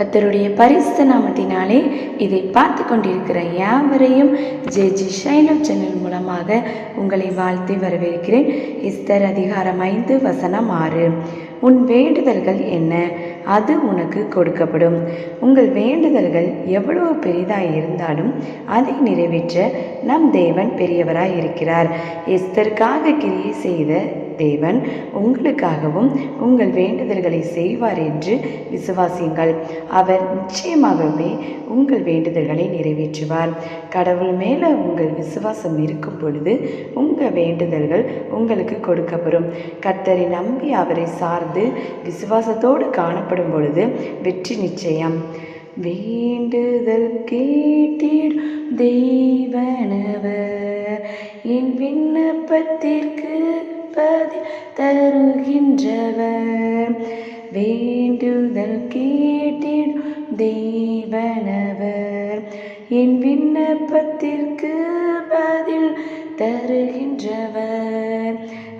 கத்தருடைய பரிசுத்த நாமத்தினாலே இதை பார்த்து கொண்டிருக்கிற யாவரையும் ஜே ஜி ஷைலோ சேனல் மூலமாக உங்களை வாழ்த்தி வரவேற்கிறேன். இஸ்தர் அதிகாரம் ஐந்து வசனம் ஆறு. உன் வேண்டுதல்கள் என்ன? அது உனக்கு கொடுக்கப்படும். உங்கள் வேண்டுதல்கள் எவ்வளவு பெரிதாக இருந்தாலும் அதை நிறைவேற்ற நம் தேவன் பெரியவராய் இருக்கிறார். எஸ்தருக்காக கிரியை செய்த தேவன் உங்களுக்காகவும் உங்கள் வேண்டுதல்களை செய்வார் என்று விசுவாசியுங்கள். அவர் நிச்சயமாகவே உங்கள் வேண்டுதல்களை நிறைவேற்றுவார். கடவுள் மேலே உங்கள் விசுவாசம் இருக்கும் பொழுது உங்கள் வேண்டுதல்கள் உங்களுக்கு கொடுக்கப்படும். கர்த்தரை நம்பி அவரை சார்ந்து விசுவாசத்தோடு காணப்படும் பொழுது வெற்றி நிச்சயம். வேண்டுதல் கேட்டீர் தெய்வனவர் என் விண்ணப்பத்திற்கு பதில் தருகின்றவர். வேண்டுதல் கேட்டிடும் தெய்வனவர் என் விண்ணப்பத்திற்கு பதில் தருகின்றவர்.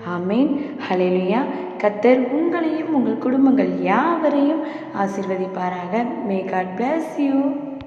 ஆமீன். ஹalleluya. கத்தர் உங்களையும் உங்கள் குடும்பங்கள் யாவரையும் ஆசிர்வதிப்பாராக. May God bless you